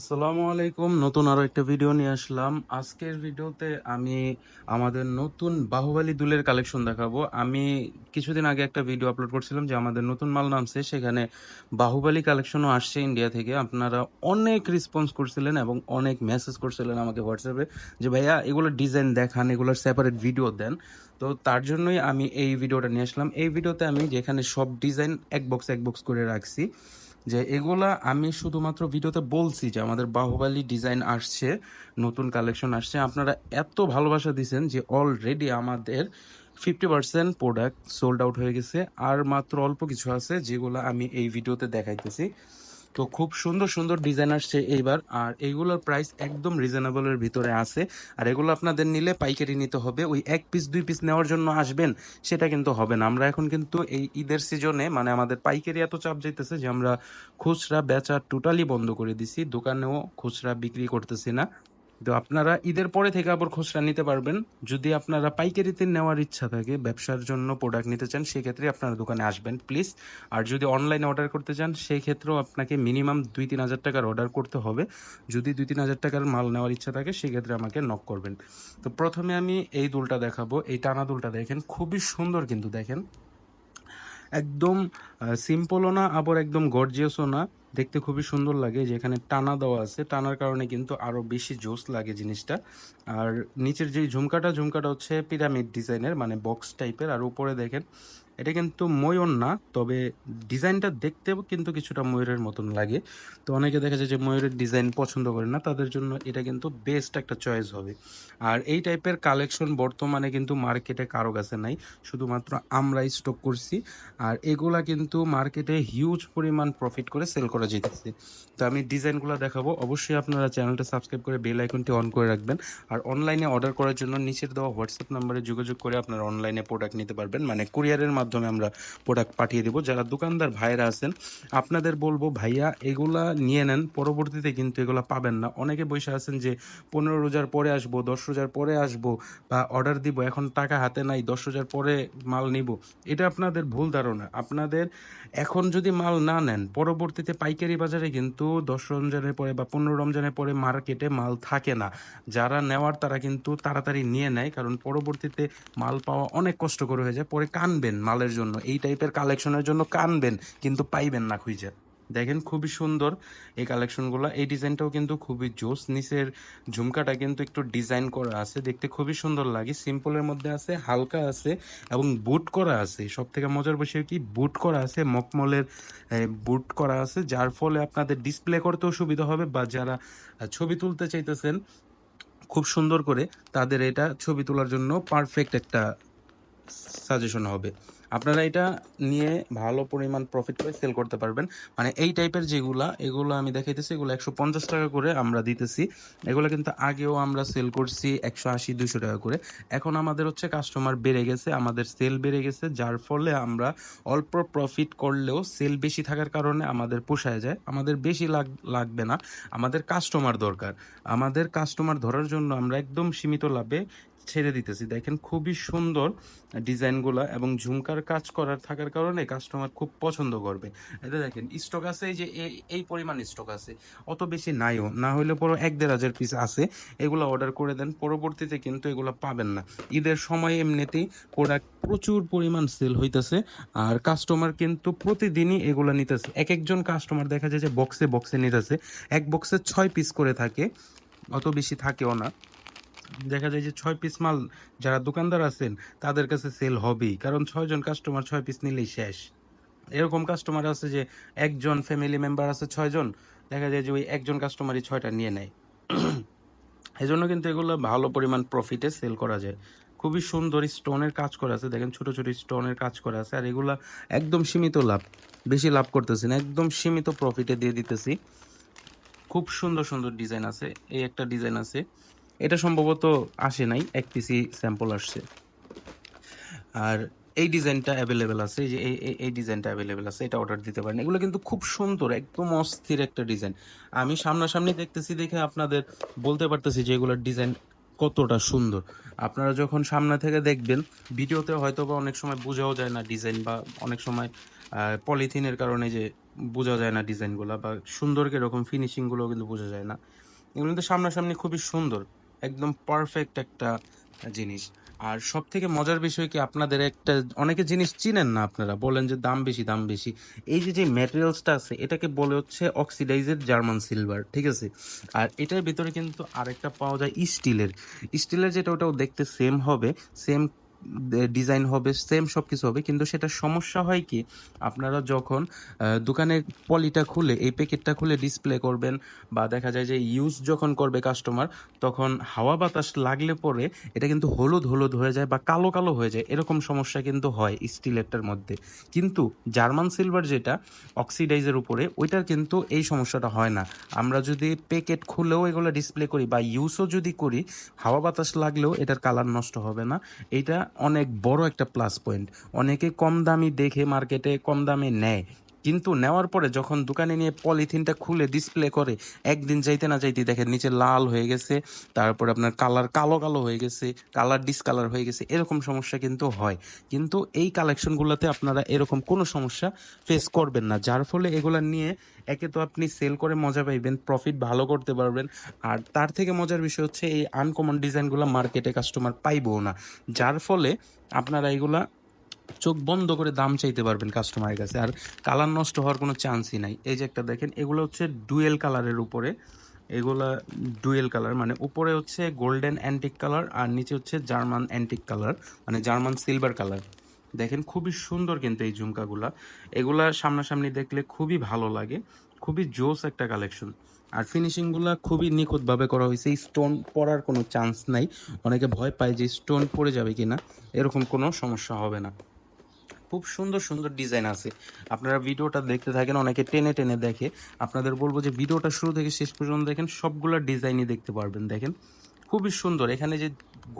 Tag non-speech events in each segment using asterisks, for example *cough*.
আসসালামু আলাইকুম। নতুন আরও একটা ভিডিও নিয়ে আসলাম। আজকের ভিডিওতে আমি আমাদের নতুন বাহুবলী দুলের কালেকশন দেখাবো। আমি কিছুদিন আগে একটা ভিডিও আপলোড করছিলাম যে আমাদের নতুন মাল নামছে। সেখানে বাহুবলী কালেকশনও আসছে ইন্ডিয়া থেকে। আপনারা অনেক রেসপন্স করছিলেন এবং অনেক মেসেজ করছিলেন আমাকে হোয়াটসঅ্যাপে যে, ভাইয়া এগুলোর ডিজাইন দেখান, এগুলোর সেপারেট ভিডিও দেন। তো তার জন্যই আমি এই ভিডিওটা নিয়ে আসলাম। এই ভিডিওতে আমি যেখানে সব ডিজাইন এক বক্স এক বক্স করে রাখছি। যে এগুলা আমি শুধুমাত্র ভিডিওতে বলছি যে আমাদের বাহুবালি ডিজাইন আসছে, নতুন কালেকশন আসছে। আপনারা এত ভালোবাসা দিচ্ছেন যে অলরেডি আমাদের fifty percent product sold out হয়ে গেছে। আর মাত্র অল্প কিছু আছে যেগুলো আমি এই ভিডিওতে দেখাইতেছি। তো খুব সুন্দর সুন্দর ডিজাইন আসছে এইবার। আর এইগুলোর প্রাইস একদম রিজনেবলের ভিতরে আছে। আর এগুলো আপনাদের নিলে পাইকারি নিতে হবে। ওই এক পিস দুই পিস নেওয়ার জন্য আসবেন, সেটা কিন্তু হবে না। আমরা এখন কিন্তু এই ঈদের সিজনে মানে আমাদের পাইকারি এত চাপ যাইতেছে যে আমরা খুচরা বেচা টোটালি বন্ধ করে দিছি। দোকানেও খুচরা বিক্রি করতেছি না। তো আপনারা ঈদের পরে থেকে আবার খুচরা নিতে পারবেন। যদি আপনারা পাইকারিতে নেওয়ার ইচ্ছা থাকে, ব্যবসার জন্য প্রোডাক্ট নিতে চান, সেক্ষেত্রে আপনারা দোকানে আসবেন প্লিজ আর যদি অনলাইনে অর্ডার করতে চান সেই ক্ষেত্রেও আপনাকে মিনিমাম দুই তিন হাজার টাকার অর্ডার করতে হবে। যদি দুই তিন হাজার টাকার মাল নেওয়ার ইচ্ছা থাকে, সেক্ষেত্রে আমাকে নক করবেন। তো প্রথমে আমি এই দুলটা দেখাবো। এই টানা দুলটা দেখেন, খুবই সুন্দর কিন্তু দেখেন। একদম সিম্পলও না, আবার একদম গর্জিয়াসও না। দেখতে খুবই সুন্দর লাগে, যেখানে টানা দেওয়া আছে। টানার কারণে কিন্তু আরও বেশি জোস লাগে জিনিসটা। আর নিচের যে ঝুমকাটা ঝুমকাটা হচ্ছে পিরামিড ডিজাইনের মানে বক্স টাইপের আর উপরে দেখেন এটা কিন্তু ময়ূর না, তবে ডিজাইনটা দেখতেও কিন্তু কিছুটা ময়ূরের মতন লাগে। তো অনেকে দেখা যায় যে ময়ূরের ডিজাইন পছন্দ করে না, তাদের জন্য এটা কিন্তু বেস্ট একটা চয়েস হবে। আর এই টাইপের কালেকশন বর্তমানে কিন্তু মার্কেটে কারও কাছে নাই, শুধুমাত্র আমরাই স্টক করছি। আর এগুলা কিন্তু মার্কেটে হিউজ পরিমাণ প্রফিট করে সেল করা যেতেছে তো আমি ডিজাইনগুলো দেখাবো। অবশ্যই আপনারা চ্যানেলটা সাবস্ক্রাইব করে বেল আইকনটি অন করে রাখবেন। আর অনলাইনে অর্ডার করার জন্য নিচের দেওয়া হোয়াটসঅ্যাপ নাম্বারে যোগাযোগ করে আপনারা অনলাইনে প্রোডাক্ট নিতে পারবেন। মানে কুরিয়ারের মাধ্যমে আমরা প্রোডাক্ট পাঠিয়ে দেবো। যারা দোকানদার ভাইরা আছেন, আপনাদের বলব, ভাইয়া, এগুলা নিয়ে নেন। পরবর্তীতে কিন্তু এগুলা পাবেন না। অনেকে বসে আছেন যে, পনেরো রোজার পরে আসব, দশ রোজার পরে আসব বা অর্ডার দিব, এখন টাকা হাতে নাই, দশ রোজার পরে মাল নিব। এটা আপনাদের ভুল ধারণা। আপনাদের এখন যদি মাল না নেন, পরবর্তীতে পাইকারি বাজারে কিন্তু দশ রমজানের পরে বা পনেরো রমজানের পরে মার্কেটে মাল থাকে না। যারা নেওয়ার তারা কিন্তু তাড়াতাড়ি নিয়ে নেয়, কারণ পরবর্তীতে মাল পাওয়া অনেক কষ্টকর হয়ে যায়, পরে কানবেন মালের জন্য। এই টাইপের কালেকশনের জন্য কানবেন, কিন্তু পাইবেন না খুঁজে। দেখেন খুবই সুন্দর এই কালেকশনগুলো এই ডিজাইনটাও কিন্তু খুবই জোস। নিচের ঝুমকাটা কিন্তু একটু ডিজাইন করা আছে। দেখতে খুবই সুন্দর লাগে। সিম্পলের মধ্যে আছে, হালকা আছে এবং বুট করা আছে। সব থেকে মজার বিষয় কি? বুট করা আছে মকমলের বুট করা আছে, যার ফলে আপনাদের ডিসপ্লে করতেও সুবিধা হবে বা যারা ছবি তুলতে চাইতেছেন, খুব সুন্দর করে তাদের এটা ছবি তোলার জন্য পারফেক্ট একটা সাজেশন হবে। আপনারা এটা নিয়ে ভালো পরিমাণ প্রফিট করে সেল করতে পারবেন। মানে এই টাইপের যেগুলা, এগুলো আমি দেখাইতেছি, এগুলো একশো পঞ্চাশ টাকা করে আমরা দিতেছি। এগুলো কিন্তু আগেও আমরা সেল করছি একশো আশি দুশো টাকা করে। এখন আমাদের হচ্ছে কাস্টমার বেড়ে গেছে, আমাদের সেল বেড়ে গেছে, যার ফলে আমরা অল্প প্রফিট করলেও সেল বেশি থাকার কারণে আমাদের পোষায় যায়। আমাদের বেশি লাগ, লাগবে না। আমাদের কাস্টমার দরকার। আমাদের কাস্টমার ধরার জন্য আমরা একদম সীমিত লাভে ছেড়ে দিতেছি। দেখেন খুবই সুন্দর ডিজাইনগুলো এবং ঝুমকার কাজ করার থাকার কারণে কাস্টমার খুব পছন্দ করবে। এটা দেখেন স্টক আছে, এই যে এই- পরিমাণ স্টক আছে। অত বেশি নাইও, না হলে পরে এক দেড় হাজার পিস আছে। এগুলো অর্ডার করে দেন, পরবর্তীতে কিন্তু এগুলো পাবেন না। ঈদের সময় এমনিতেই প্রোডাক্ট প্রচুর পরিমাণ সেল হইতেছে আর কাস্টমার কিন্তু প্রতিদিনই এগুলো নিতেছে। এক একজন কাস্টমার দেখা যায় যে বক্সে বক্সে নিতেছে। এক বক্সে ছয় পিস করে থাকে, অত বেশি থাকেও না। দেখা যায় যে ছয় পিস মাল যারা দোকানদার আছেন, তাদের কাছে সেল হবেই। কারণ ছয়জন কাস্টমার ছয় পিস নিলেই শেষ। এরকম কাস্টমার আছে যে একজন ফ্যামিলি মেম্বার আছে ছয়জন, দেখা যায় যে ওই একজন কাস্টমারই ছয়টা নিয়ে নেয়। *clears throat* এই জন্য কিন্তু এগুলো ভালো পরিমাণ প্রফিটে সেল করা যায়। খুবই সুন্দর স্টোনের কাজ করা আছে। দেখেন ছোট ছোট স্টোনের কাজ করা আছে। আর এগুলা একদম সীমিত লাভ, বেশি লাভ করতেছি না। একদম সীমিত প্রফিটে দিয়ে দিতেছি। খুব সুন্দর সুন্দর ডিজাইন আছে। এই একটা ডিজাইন আছে। এটা সম্ভবত আসে নাই, এক পিসি স্যাম্পল আসছে। আর এই ডিজাইনটা অ্যাভেলেবেল আছে যে এই, এই- ডিজাইনটা অ্যাভেলেবেল আছে, এটা অর্ডার দিতে পারেন। এগুলো কিন্তু খুব সুন্দর, একদম অস্থির একটা ডিজাইন। আমি সামনাসামনি দেখতেছি দেখে আপনাদের বলতে পারতেছি যে এগুলোর ডিজাইন কতটা সুন্দর। আপনারা যখন সামনে থেকে দেখবেন, ভিডিওতে হয়তো বা অনেক সময় বোঝাও যায় না ডিজাইন বা অনেক সময় পলিথিনের কারণে যে বোঝা যায় না ডিজাইনগুলো বা সুন্দর কীরকম ফিনিশিংগুলো কিন্তু বোঝা যায় না। এগুলো কিন্তু সামনাসামনি খুবই সুন্দর। একদম পারফেক্ট একটা জিনিস। আর সব থেকে মজার বিষয় কি, আপনাদের একটা, অনেকে জিনিস চিনেন না আপনারা, বলেন যে দাম বেশি দাম বেশি। এই যে যে ম্যাটেরিয়ালসটা আছে, এটাকে বলে হচ্ছে অক্সিডাইজেড জার্মান সিলভার ঠিক আছে? আর এটার ভিতরে কিন্তু আরেকটা পাওয়া যায় স্টিলের স্টিলের যেটা, ওটাও দেখতে সেম হবে সেম ডিজাইন হবে সেম সব কিছু হবে। কিন্তু সেটা সমস্যা হয় কি, আপনারা যখন দোকানের পলিটা খুলে, এই প্যাকেটটা খুলে ডিসপ্লে করবেন বা দেখা যায় যে ইউজ যখন করবে কাস্টমার তখন হাওয়া বাতাস লাগলে পরে এটা কিন্তু হলুদ হলুদ হয়ে যায় বা কালো কালো হয়ে যায়। এরকম সমস্যা কিন্তু হয় স্টিলেরটার মধ্যে। কিন্তু জার্মান সিলভার যেটা অক্সিডাইজের উপরে, ওইটার কিন্তু এই সমস্যাটা হয় না। আমরা যদি প্যাকেট খুলেও এগুলো ডিসপ্লে করি বা ইউজও যদি করি, হাওয়া বাতাস লাগলেও এটার কালার নষ্ট হবে না। এটা অনেক বড় একটা প্লাস পয়েন্ট অনেকে কম দামি দেখে মার্কেটে কম দামে নেয়। কিন্তু নেওয়ার পরে যখন দোকানে নিয়ে পলিথিনটা খুলে ডিসপ্লে করে, একদিন যাইতে না যাইতে দেখেন নিচে লাল হয়ে গেছে, তারপরে আপনার কালার কালো কালো হয়ে গেছে কালার ডিসকালার হয়ে গেছে, এরকম সমস্যা কিন্তু হয়। কিন্তু এই কালেকশনগুলোতে আপনারা এরকম কোনো সমস্যা ফেস করবেন না। যার ফলে এগুলা নিয়ে একে তো আপনি সেল করে মজা পাইবেন প্রফিট ভালো করতে পারবেন। আর তার থেকে মজার বিষয় হচ্ছে এই আনকমন ডিজাইনগুলো মার্কেটে কাস্টমার পাইবও না। যার ফলে আপনারা এগুলা চোখ বন্ধ করে দাম চাইতে পারবেন কাস্টমারের কাছে। আর কালার নষ্ট হওয়ার কোনো চান্সই নাই। এই যে একটা দেখেন, এগুলো হচ্ছে ডুয়েল কালারের উপরে। এগুলা ডুয়েল কালার মানে উপরে হচ্ছে গোল্ডেন অ্যান্টিক কালার আর নিচে হচ্ছে জার্মান অ্যান্টিক কালার মানে জার্মান সিলভার কালার দেখেন, খুবই সুন্দর কিন্তু এই ঝুমকাগুলা। এগুলা সামনাসামনি দেখলে খুবই ভালো লাগে। খুবই জোস একটা কালেকশন আর ফিনিশিংগুলো খুবই নিখুঁতভাবে করা হয়েছে। স্টোন পড়ার কোনো চান্স নাই। অনেকে ভয় পায় যে স্টোন পড়ে যাবে কিনা। এরকম কোনো সমস্যা হবে না। খুব সুন্দর সুন্দর ডিজাইন আছে। আপনারা ভিডিওটা দেখতে থাকেন, অনেকে টেনে টেনে দেখে। আপনাদের বলব যে ভিডিওটা শুরু থেকে শেষ পর্যন্ত দেখেন, সবগুলো ডিজাইনই দেখতে পারবেন, দেখেন। খুবই সুন্দর। এখানে যে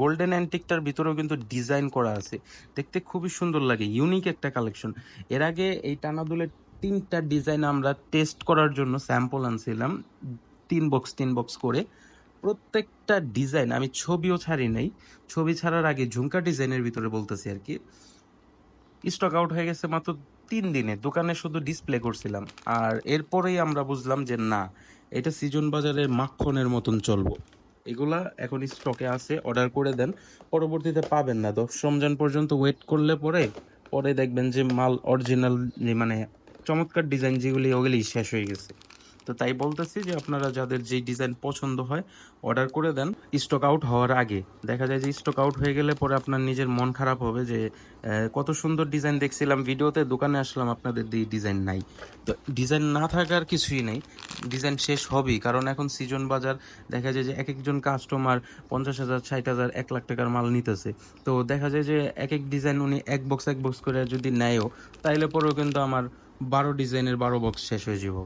গোল্ডেন অ্যান্টিকটার ভিতরেও কিন্তু ডিজাইন করা আছে। দেখতে খুবই সুন্দর লাগে ইউনিক একটা কালেকশন এর আগে এই টানাদুলের তিনটা ডিজাইন আমরা টেস্ট করার জন্য স্যাম্পল আনছিলাম, তিন বক্স তিন বক্স করে। প্রত্যেকটা ডিজাইন আমি ছবিও ছাড়ি নাই, ছবি ছাড়ার আগে ঝুমকা ডিজাইনের ভিতরে বলতেছি আর কি। স্টক আউট হয়ে গেছে মাত্র তিন দিনে। দোকানে শুধু ডিসপ্লে করছিলাম। আর এরপরেই আমরা বুঝলাম যে না, এটা সিজন বাজারের মাখনের মতন চলবো। এগুলা এখন স্টকে আছে অর্ডার করে দেন। পরবর্তীতে পাবেন না। দশ রমজান পর্যন্ত ওয়েট করলে পরে পরে দেখবেন যে মাল অরিজিনাল মানে চমৎকার ডিজাইন যেগুলি, ওগুলি শেষ হয়ে গেছে। তো তাই বলতেছি যে আপনারা যাদের যেই ডিজাইন পছন্দ হয় অর্ডার করে দেন। স্টক আউট হওয়ার আগে। দেখা যায় যে স্টক আউট হয়ে গেলে পরে আপনার নিজের মন খারাপ হবে যে কত সুন্দর ডিজাইন দেখছিলাম ভিডিওতে, দোকানে আসলাম, আপনাদের দিয়ে ডিজাইন নাই। তো ডিজাইন না থাকার কিছুই নেই। ডিজাইন শেষ হবেই। কারণ এখন সিজন বাজার, দেখা যায় যে এক একজন কাস্টমার পঞ্চাশ হাজার, ষাট হাজার, এক লাখ টাকার মাল নিতেছে। তো দেখা যায় যে এক এক ডিজাইন উনি এক বক্স এক বক্স করে যদি নেয়ও, তাইলে পরেও কিন্তু আমার বারো ডিজাইনের বারো বক্স শেষ হয়ে যাব।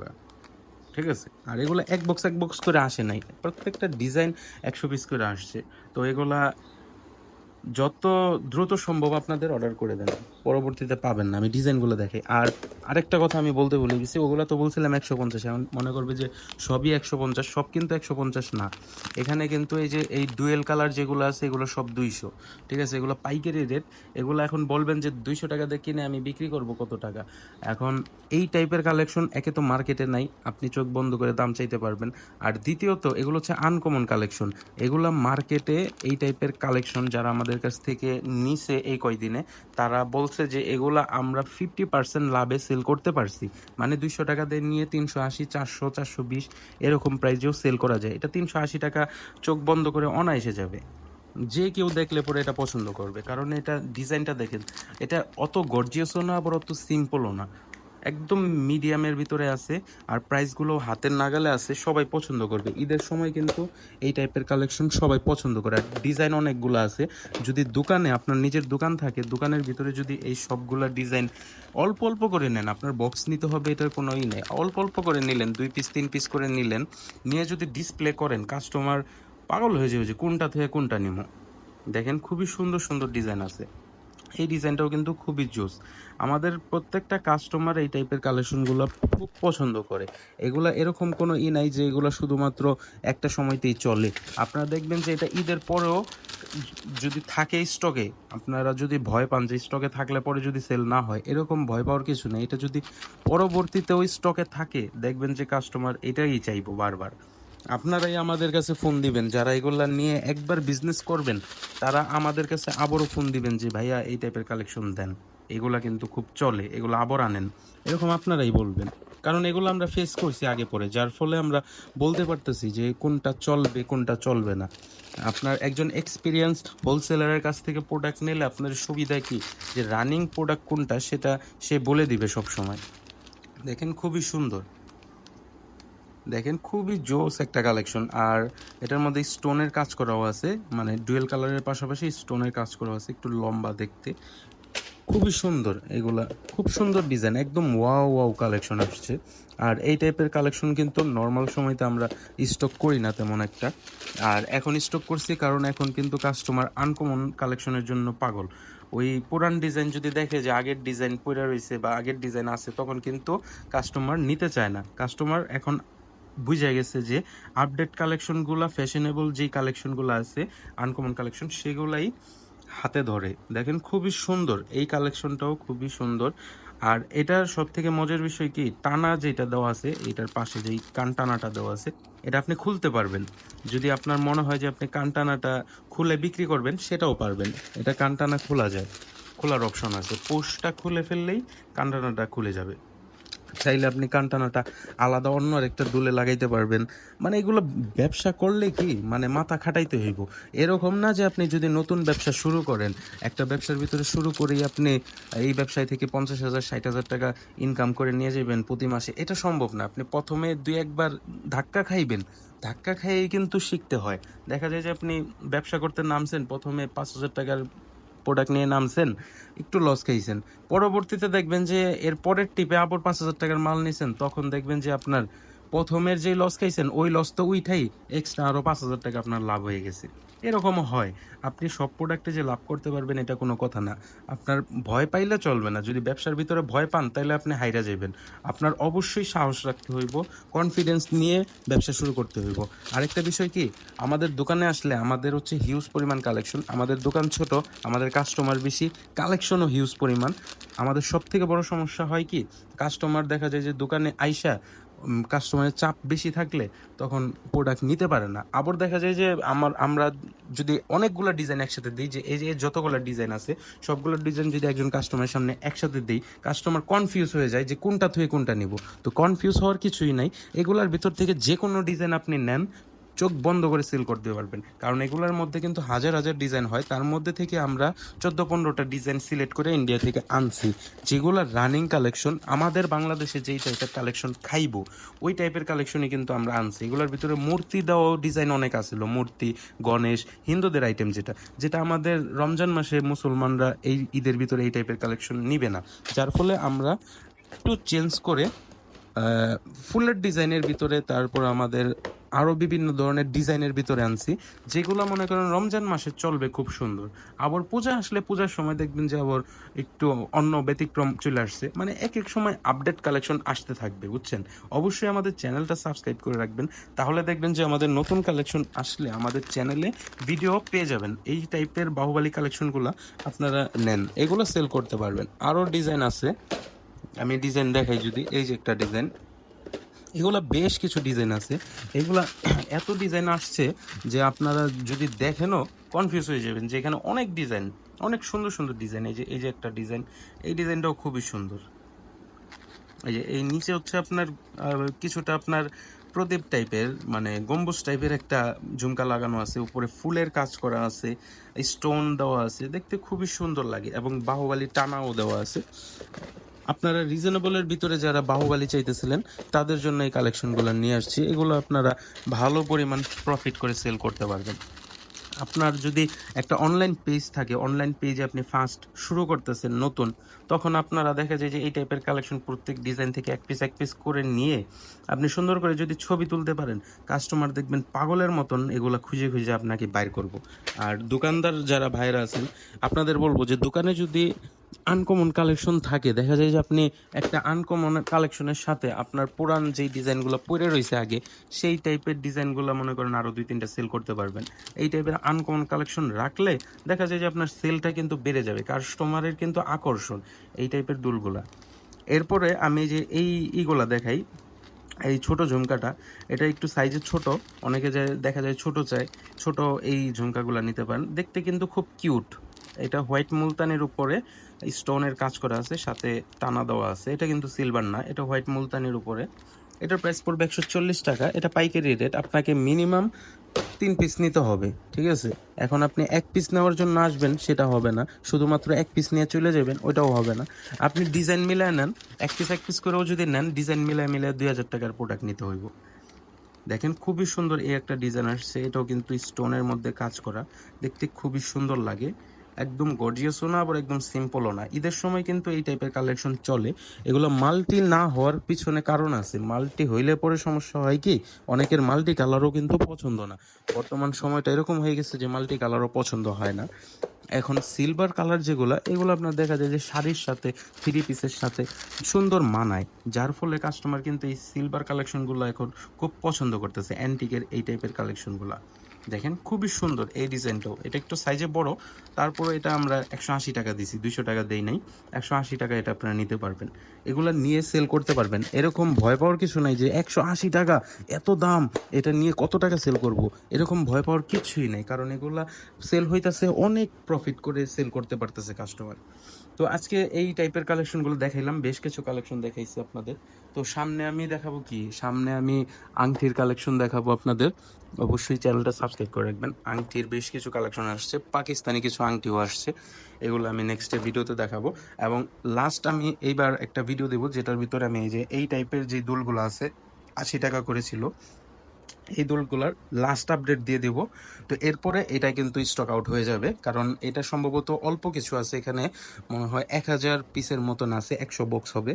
ঠিক আছে? আর এগুলো এক বক্স এক বক্স করে আসে নাই। প্রত্যেকটা ডিজাইন একশো পিস করে আসছে। তো এগুলা যত দ্রুত সম্ভব আপনাদের অর্ডার করে দেন। পরবর্তীতে পাবেন না, আমি ডিজাইনগুলো দেখে আর আরেকটা কথা আমি বলতে ভুলে গেছি, ওগুলো তো বলছিলাম একশো পঞ্চাশ, এখন মনে করবে যে সবই একশো পঞ্চাশ, সব কিন্তু একশো পঞ্চাশ না। এখানে কিন্তু এই যে, এই ডুয়েল কালার যেগুলো আছে, এগুলো সব দুইশো। ঠিক আছে, এগুলো পাইকারি রেট এগুলো এখন বলবেন যে দুইশো টাকা দিয়ে কিনে আমি বিক্রি করব কত টাকা? এখন এই টাইপের কালেকশন একে তো মার্কেটে নাই, আপনি চোখ বন্ধ করে দাম চাইতে পারবেন। আর দ্বিতীয়ত, এগুলো হচ্ছে আনকমন কালেকশন এগুলো মার্কেটে এই টাইপের কালেকশন যারা আমাদের কাছ থেকে নিছে এই কয়দিনে, তারা বলছে যে এগুলা আমরা ফিফটি পার্সেন্ট লাভে সেল করতে পারছি। মানে দুইশো টাকা দিয়ে নিয়ে তিনশো আশি, চারশো চারশো বিশ এরকম প্রাইজেও সেল করা যায়। এটা তিনশো আশি টাকা চোখ বন্ধ করে অনায়াসে যাবে। যে কেউ দেখলে পরে এটা পছন্দ করবে। কারণ এটা ডিজাইনটা দেখেন, এটা অত গর্জিয়াসও না, আবার অত সিম্পলও না। একদম মিডিয়ামের ভিতরে আছে, আর প্রাইসগুলো হাতের নাগালে আছে, সবাই পছন্দ করবে। ঈদের সময় কিন্তু এই টাইপের কালেকশন সবাই পছন্দ করে, আর ডিজাইন অনেকগুলো আছে। যদি দোকানে আপনার নিজের দোকান থাকে, দোকানের ভিতরে যদি এই সবগুলা ডিজাইন অল্প অল্প করে নেন, আপনার বক্স নিতে হবে, এটার কোনো ই নেই। অল্প অল্প করে নিলেন, দুই পিস তিন পিস করে নিলেন, নিয়ে যদি ডিসপ্লে করেন কাস্টমার পাগল হয়ে যাবে যে কোনটা থেকে কোনটা নিব। দেখেন খুবই সুন্দর সুন্দর ডিজাইন আছে। এই ডিজাইনটাও কিন্তু খুবই জোস। আমাদের প্রত্যেকটা কাস্টমার এই টাইপের কালেকশনগুলো খুব পছন্দ করে। এগুলা এরকম কোনো ই নাই যে এগুলো শুধুমাত্র একটা সময়তেই চলে। আপনারা দেখবেন যে এটা ঈদের পরেও যদি থাকে স্টকে আপনারা যদি ভয় পান যে স্টকে থাকলে পরে যদি সেল না হয়, এরকম ভয় পাওয়ার কিছু নেই। এটা যদি পরবর্তীতেও স্টকে থাকে, দেখবেন যে কাস্টমার এটাই চাইব বারবার। আপনারাই আমাদের কাছে ফোন দিবেন, যারা এগুলা নিয়ে একবার বিজনেস করবেন, তারা আমাদের কাছে আবারও ফোন দিবেন যে, ভাইয়া, এই টাইপের কালেকশন দেন। এগুলা কিন্তু খুব চলে, এগুলো আবার আনেন। এরকম আপনারাই বলবেন। কারণ এগুলো আমরা ফেস করছি আগে পরে, যার ফলে আমরা বলতে পারতেছি যে, কোনটা চলবে কোনটা চলবে না। আপনার একজন এক্সপিরিয়েন্স হোলসেলারের কাছ থেকে প্রোডাক্ট নিলে আপনার সুবিধা কি? যে রানিং প্রোডাক্ট কোনটা, সেটা সে বলে দিবে সব সময় দেখেন, খুবই সুন্দর। দেখেন, খুবই জোস একটা কালেকশন আর এটার মধ্যে স্টোনের কাজ করাও আছে। মানে ডুয়েল কালারের পাশাপাশি স্টোনের কাজ করা আছে, একটু লম্বা দেখতে। খুবই সুন্দর এগুলা, খুব সুন্দর ডিজাইন একদম ওয়াও ওয়াও কালেকশন আসছে। আর এই টাইপের কালেকশন কিন্তু নর্মাল সময়তে আমরা স্টক করি না তেমন একটা। আর এখন স্টক করছি কারণ এখন কিন্তু কাস্টমার আনকমন কালেকশনের জন্য পাগল। ওই পুরান ডিজাইন যদি দেখে যে আগের ডিজাইন পড়ে রয়েছে বা আগের ডিজাইন আছে, তখন কিন্তু কাস্টমার নিতে চায় না। কাস্টমার এখন বুঝে গেছে যে আপডেট কালেকশনগুলো ফ্যাশনেবল যেই কালেকশনগুলো আছে আনকমন কালেকশন সেগুলাই হাতে ধরে। দেখেন খুবই সুন্দর, এই কালেকশনটাও খুবই সুন্দর। আর এটার সব থেকে মজার বিষয় কি, টানা যেটা দেওয়া আছে, এটার পাশে যেই কান টানাটা দেওয়া আছে, এটা আপনি খুলতে পারবেন। যদি আপনার মনে হয় যে আপনি কান টানাটা খুলে বিক্রি করবেন, সেটাও পারবেন। এটা কান টানা খোলা যায়, খোলার অপশন আছে। পোস্টটা খুলে ফেললেই কান টানাটা খুলে যাবে। চাইলে আপনি কানটানাটা আলাদা অন্য একটা দুলে লাগাইতে পারবেন। মানে এগুলো ব্যবসা করলে কি? মানে মাথা খাটাইতে হইব। এরকম না যে আপনি যদি নতুন ব্যবসা শুরু করেন, একটা ব্যবসার ভিতরে শুরু করেই আপনি এই ব্যবসায় থেকে পঞ্চাশ হাজার, ষাট হাজার টাকা ইনকাম করে নিয়ে যাবেন প্রতি মাসে, এটা সম্ভব না। আপনি প্রথমে দুই একবার ধাক্কা খাইবেন। ধাক্কা খাইয়েই কিন্তু শিখতে হয়। দেখা যায় যে আপনি ব্যবসা করতে নামছেন, প্রথমে পাঁচ হাজার টাকার প্রোডাক্ট নিয়ে নামছেন, একটু লস খাইছেন পরবর্তীতে দেখবেন যে এর পরের টিপে আবার পাঁচ হাজার টাকার মাল নিয়েছেন তখন দেখবেন যে আপনার প্রথমের যে লস খাইছেন, ওই লস তো উইঠাই এক্সট্রা আরও পাঁচ হাজার টাকা আপনার লাভ হয়ে গেছে। এরকমও হয়। আপনি সব প্রোডাক্টে যে লাভ করতে পারবেন, এটা কোনো কথা না। আপনার ভয় পাইলে চলবে না। যদি ব্যবসার ভিতরে ভয় পান তাহলে আপনি হাইরা যাবেন আপনার অবশ্যই সাহস রাখতে হইব কনফিডেন্স নিয়ে ব্যবসা শুরু করতে হইব। আরেকটা বিষয় কি, আমাদের দোকানে আসলে আমাদের হচ্ছে হিউজ পরিমাণ কালেকশন আমাদের দোকান ছোট, আমাদের কাস্টমার বেশি কালেকশনও হিউজ পরিমাণ। আমাদের সব থেকে বড় সমস্যা হয় কি কাস্টমার দেখা যায় যে দোকানে আইসা কাস্টমারের চাপ বেশি থাকলে তখন প্রোডাক্ট নিতে পারে না। আবার দেখা যায় যে আমার, আমরা যদি অনেকগুলো ডিজাইন একসাথে দিই, যে এই যে যতগুলো ডিজাইন আছে, সবগুলো ডিজাইন যদি একজন কাস্টমারের সামনে একসাথে দিই কাস্টমার কনফিউজ হয়ে যায় যে কোনটা থেকে কোনটা নিব। তো কনফিউজ হওয়ার কিছুই নাই। এগুলার ভিতর থেকে যে কোনো ডিজাইন আপনি নেন চোখ বন্ধ করে সেল করতে পারবেন। কারণ এগুলোর মধ্যে কিন্তু হাজার হাজার ডিজাইন হয়। তার মধ্যে থেকে আমরা চোদ্দ পনেরোটা ডিজাইন সিলেক্ট করে ইন্ডিয়া থেকে আনছি। যেগুলো রানিং কালেকশন আমাদের বাংলাদেশে যেই টাইপের কালেকশন খাইবো, ওই টাইপের কালেকশনই কিন্তু আমরা আনছি। এগুলোর ভিতরে মূর্তি দেওয়াও ডিজাইন অনেক আছিল। মূর্তি, গণেশ, হিন্দুদের আইটেম যেটা। যেটা আমাদের রমজান মাসে মুসলমানরা এই ঈদের ভিতরে এই টাইপের কালেকশন নিবে না। যার ফলে আমরা একটু চেঞ্জ করে ফুলের ডিজাইনের ভিতরে, তারপর আমাদের আরও বিভিন্ন ধরনের ডিজাইনের ভিতরে আনছি, যেগুলো মনে করেন রমজান মাসে চলবে খুব সুন্দর। আবার পূজা আসলে পূজার সময় দেখবেন যে আবার একটু অন্য ব্যতিক্রম চলে আসছে। মানে এক এক সময় আপডেট কালেকশন আসতে থাকবে, বুঝছেন? অবশ্যই আমাদের চ্যানেলটা সাবস্ক্রাইব করে রাখবেন, তাহলে দেখবেন যে আমাদের নতুন কালেকশন আসলে আমাদের চ্যানেলে ভিডিও পেয়ে যাবেন। এই টাইপের বাহুবালী কালেকশনগুলো আপনারা নেন, এগুলো সেল করতে পারবেন। আরও ডিজাইন আছে আমি ডিজাইন দেখাই যদি, এই যে একটা ডিজাইন এগুলা বেশ কিছু ডিজাইন আছে। এগুলা *clears throat* এত ডিজাইন আসছে যে আপনারা যদি দেখেনও কনফিউজ হয়ে যাবেন যে এখানে অনেক ডিজাইন অনেক সুন্দর সুন্দর ডিজাইন এই যে এই যে একটা ডিজাইন এই ডিজাইনটাও খুবই সুন্দর। এই যে, এই নিচে হচ্ছে আপনার কিছুটা আপনার প্রদীপ টাইপের মানে গম্বুজ টাইপের একটা ঝুমকা লাগানো আছে। উপরে ফুলের কাজ করা আছে স্টোন দেওয়া আছে। দেখতে খুবই সুন্দর লাগে এবং বাহুবালি টানাও দেওয়া আছে। আপনারা রিজনেবলের ভিতরে যারা বাহুবালি চাইতেছিলেন, তাদের জন্য এই কালেকশনগুলো নিয়ে আসছি। এগুলো আপনারা ভালো পরিমাণ প্রফিট করে সেল করতে পারবেন। আপনার যদি একটা অনলাইন পেজ থাকে অনলাইন পেজে আপনি ফার্স্ট শুরু করতেছেন, নতুন তখন আপনারা দেখা যায় যে এই টাইপের কালেকশন প্রত্যেক ডিজাইন থেকে এক পিস এক পিস করে নিয়ে আপনি সুন্দর করে যদি ছবি তুলতে পারেন কাস্টমার দেখবেন পাগলের মতন এগুলো খুঁজে খুঁজে আপনাকে বাইর করব। আর দোকানদার যারা ভাইরা আছেন, আপনাদের বলব যে দোকানে যদি আনকমন কালেকশন থাকে, দেখা যায় যে আপনি একটা আনকমন কালেকশনের সাথে আপনার পুরান যেই ডিজাইনগুলো পরে রয়েছে আগে, সেই টাইপের ডিজাইনগুলো মনে করেন আরও দুই, তিনটা সেল করতে পারবেন। এই টাইপের আনকমন কালেকশন রাখলে দেখা যায় যে আপনার সেলটা কিন্তু বেড়ে যাবে। কাস্টমারের কিন্তু আকর্ষণ। এই টাইপের দুলগুলা। এরপরে আমি যে এই ইগুলা দেখাই, এই ছোট ঝুমকাটা, এটা একটু সাইজে ছোট, অনেকে যে দেখা যায় ছোট চায়, ছোট এই ঝুমকাগুলা নিতে পারেন। দেখতে কিন্তু খুব কিউট এটা হোয়াইট মুলতানির উপরে স্টোনের কাজ করা আছে, সাথে টানা দেওয়া আছে। এটা কিন্তু সিলভার না, এটা হোয়াইট মুলতানির উপরে। এটার প্রাইস পড়বে একশো চল্লিশ টাকা। এটা পাইকারি রেট আপনাকে মিনিমাম তিন পিস নিতে হবে, ঠিক আছে? এখন আপনি এক পিস নেওয়ার জন্য আসবেন, সেটা হবে না। শুধুমাত্র এক পিস নিয়ে চলে যাবেন ওটাও হবে না। আপনি ডিজাইন মিলায় নেন, এক পিস এক পিস করেও যদি নেন ডিজাইন মিলায় মিলায় দুই হাজার টাকার প্রোডাক্ট নিতে হইব। দেখেন খুবই সুন্দর এই একটা ডিজাইন আসছে, এটাও কিন্তু স্টোনের মধ্যে কাজ করা। দেখতে খুবই সুন্দর লাগে। একদম গর্জিয়াসও না, আবার একদম সিম্পলও না। ঈদের সময় কিন্তু এই টাইপের কালেকশন চলে। এগুলো মাল্টি না হওয়ার পিছনে কারণ আছে। মাল্টি হইলে পরে সমস্যা হয় কি, অনেকের মাল্টি কালারও কিন্তু পছন্দ না। বর্তমান সময়টা এরকম হয়ে গেছে যে মাল্টি কালারও পছন্দ হয় না। এখন সিলভার কালার যেগুলো, এগুলো আপনার দেখা যায় যে শাড়ির সাথে থ্রি পিসের সাথে সুন্দর মানায়। যার ফলে কাস্টমার কিন্তু এই সিলভার কালেকশনগুলো এখন খুব পছন্দ করতেছে অ্যান্টিকের এই টাইপের কালেকশনগুলো দেখেন, খুবই সুন্দর এই ডিজাইনটাও। এটা একটু সাইজে বড় তারপরে এটা আমরা একশো আশি টাকা দিছি, দুইশো টাকা দেই নাই। একশো আশি টাকা এটা আপনারা নিতে পারবেন। এগুলো নিয়ে সেল করতে পারবেন। এরকম ভয় পাওয়ার কিছু নাই যে একশো আশি টাকা, এত দাম, এটা নিয়ে কত টাকা সেল করব? এরকম ভয় পাওয়ার কিছুই নেই, কারণ এগুলা সেল হইতাছে, অনেক প্রফিট করে সেল করতে পারতেছে কাস্টমার তো আজকে এই টাইপের কালেকশনগুলো দেখাইলাম, বেশ কিছু কালেকশন দেখাইছি আপনাদের। তো সামনে আমি দেখাবো কি? সামনে আমি আংটির কালেকশন দেখাবো আপনাদের। অবশ্যই চ্যানেলটা সাবস্ক্রাইব করে রাখবেন। আংটির বেশ কিছু কালেকশন আসছে, পাকিস্তানি কিছু আংটিও আসছে। এগুলো আমি নেক্সট ভিডিওতে দেখাবো। এবং লাস্ট আমি এইবার একটা ভিডিও দেবো, যেটার ভিতরে আমি এই যে, এই টাইপের যে দুলগুলো আছে, আশি টাকা করেছিল এই দোলগুলার লাস্ট আপডেট দিয়ে দেব। তো এরপরে এটা কিন্তু স্টক আউট হয়ে যাবে, কারণ এটা সম্ভবত অল্প কিছু আছে এখানে। মনে হয় এক হাজার পিসের মতন আছে, একশো বক্স হবে।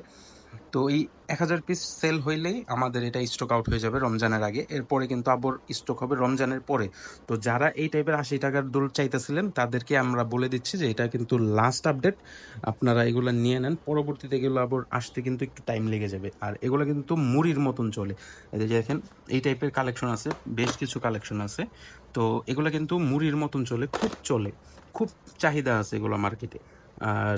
তো এই এক হাজার পিস সেল হইলেই আমাদের এটা স্টক আউট হয়ে যাবে রমজানের আগে। এরপরে কিন্তু আবার স্টক হবে রমজানের পরে। তো যারা এই টাইপের আশি টাকার দোল চাইতেছিলেন, তাদেরকে আমরা বলে দিচ্ছি যে এটা কিন্তু লাস্ট আপডেট আপনারা এগুলো নিয়ে নেন, পরবর্তীতে এগুলো আবার আসতে কিন্তু একটু টাইম লেগে যাবে। আর এগুলো কিন্তু মুড়ির মতন চলে। দেখেন, এই টাইপের কালেকশন আছে, বেশ কিছু কালেকশন আছে। তো এগুলো কিন্তু মুড়ির মতন চলে, খুব চলে। খুব চাহিদা আছে এগুলো মার্কেটে আর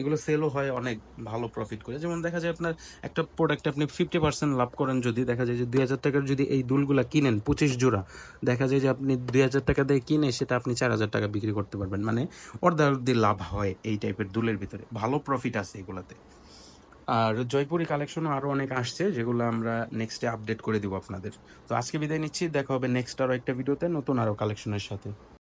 এগুলো সেলও হয় অনেক ভালো প্রফিট করে। যেমন দেখা যায় আপনার একটা প্রোডাক্ট আপনি ফিফটি পার্সেন্ট লাভ করেন যদি, দেখা যায় যে দুই হাজার টাকার যদি এই দুলগুলা কিনেন, পঁচিশ জোড়া, দেখা যায় যে আপনি দুই হাজার টাকা দিয়ে কিনে সেটা আপনি চার হাজার টাকা বিক্রি করতে পারবেন। মানে অর্ধার্ধি লাভ হয় এই টাইপের দুলের ভিতরে। ভালো প্রফিট আছে এগুলাতে। আর জয়পুরি কালেকশনও আরও অনেক আসছে, যেগুলো আমরা নেক্সটে আপডেট করে দিব আপনাদের। তো আজকে বিদায় নিচ্ছি, দেখা হবে নেক্সট আরও একটা ভিডিওতে নতুন আরও কালেকশনের সাথে।